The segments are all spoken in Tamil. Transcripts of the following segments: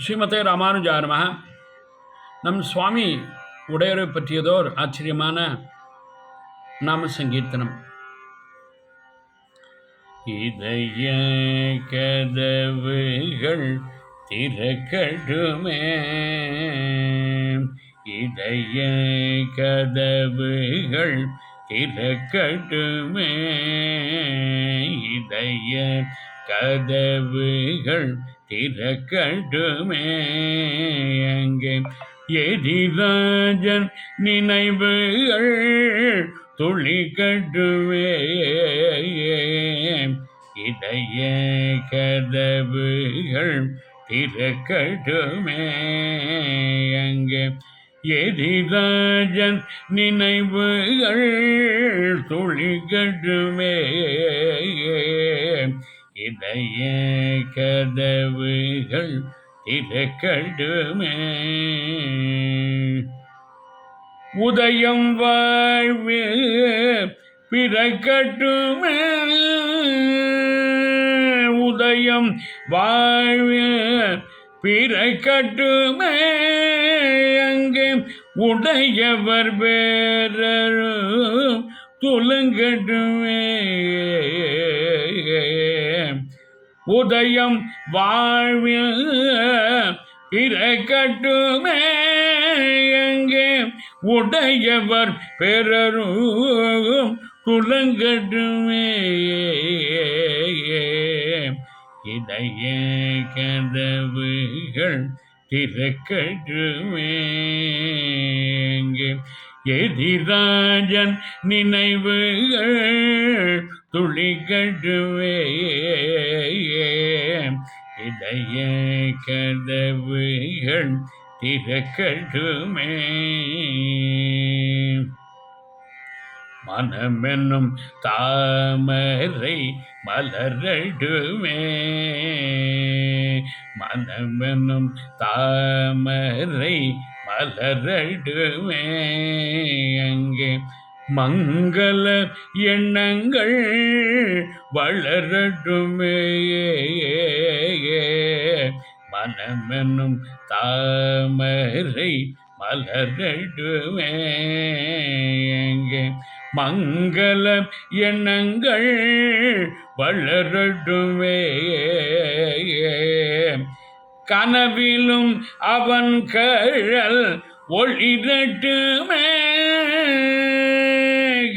ஸ்ரீமதே ராமானுஜாரமாக நம் சுவாமி உடையரை பற்றியதோர் ஆச்சரியமான நாம சங்கீர்த்தனம் இதய கதவுகள் திறக்கடுமே இதய கதவுகள் திறக்கடுமே இதய கதவுகள் திறக்கட்டுமே அங்கே. எதிராஜன் நினைவுகள் துளிக்கட்டுமே இதய கதவுகள் திறக்கட்டுமே அங்கே. எதிராஜன் நினைவுகள் துளிக்கட்டுமே இதய கதவுகள் திறக்கடுமே உதயம் வாழ்வு பிறக்கட்டுமே. உதயம் வாழ்வு பிறக்கட்டுமே. அங்கே உடையவர் பேரரும் துலங்கட்டுமே உதயம் வாழ்வில் பிறக்கட்டுமே எங்கே உடையவர் பெறரும் துலங்கட்டுமே இதய கதவுகள் திறக்கட்டுமே. எதிராஜன் நினைவுகள் துளிக்கட்டுவே இதய கதவுகள் திறக்கட்டுமே. மனமென்னும் தாமரை மலரடுமே மனமென்னும் தாமரை மலரடுமே அங்கே மங்கள எண்ணங்கள் வளரட்டுமே. மனமெனும் தாமரை மலரடுமே மங்கள எண்ணங்கள் வளரட்டுமே. கனவிலும் அவன் கழல் ஒளிரட்டுமே.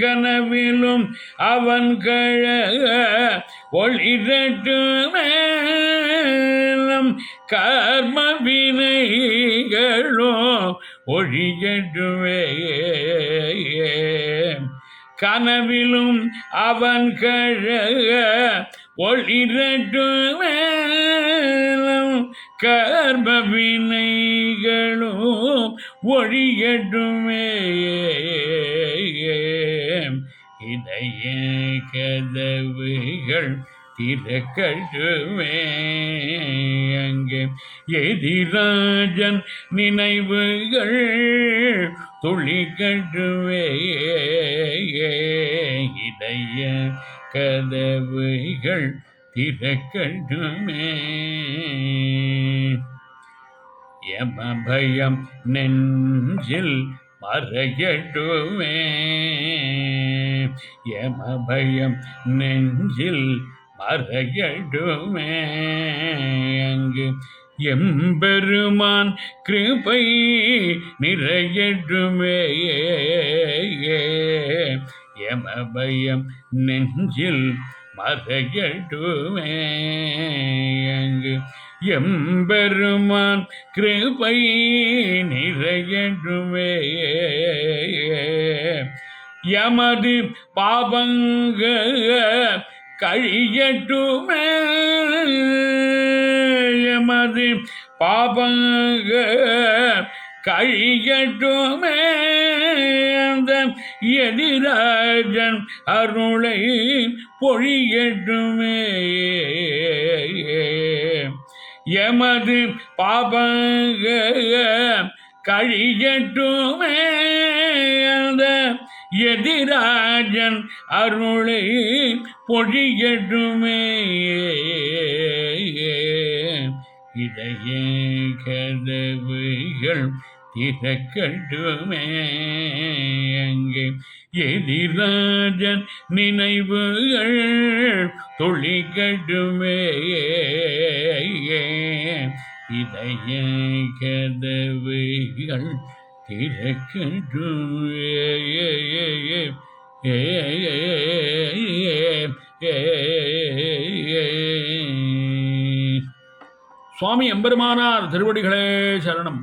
கனவிலும் அவன் கழ ஒளிரட்டுமே நம் கர்ம வினைகளோ ஒழிகட்டுவே கனவிலும் அவன் கழ ஒளிரட்டுமே நம் கர்ம வினைகளும் ஒழியட்டுமே. இதய கதவுகள் திறக்கட்டுமே. அங்கே எதிராஜன் நினைவுகள் துளிக்கட்டுமே இடைய கதவுகள் திறக்கட்டுமே. யமபயம் நெஞ்சில் மறையட்டுமே யமபயம் நெஞ்சில் மறையட்டுமே அங்கு எம்பெருமான் கிருபை நிறையட்டுமே யமபயம் நெஞ்சில் மறையட்டுமே எம்பெருமான் கிருபை நிறையட்டுமே எமது பாபங்க கழியட்டுமே. எமது பாபங்க கழிகட்டுமே அந்த எதிராஜன் அருளை பொழியட்டுமே எமது பாபங்க கழியட்டுமே அந்த எதிராஜன் அருளை பொழியட்டுமே இடையே கதவுகள் திறக்கட்டுமே அங்கே எதிராஜன் நினைவுகள் தொழிக்கட்டுமே இதய கதவுகள் திறக்கட்டுமே சுவாமி எம்பெருமானார் திருவடிகளே சரணம்.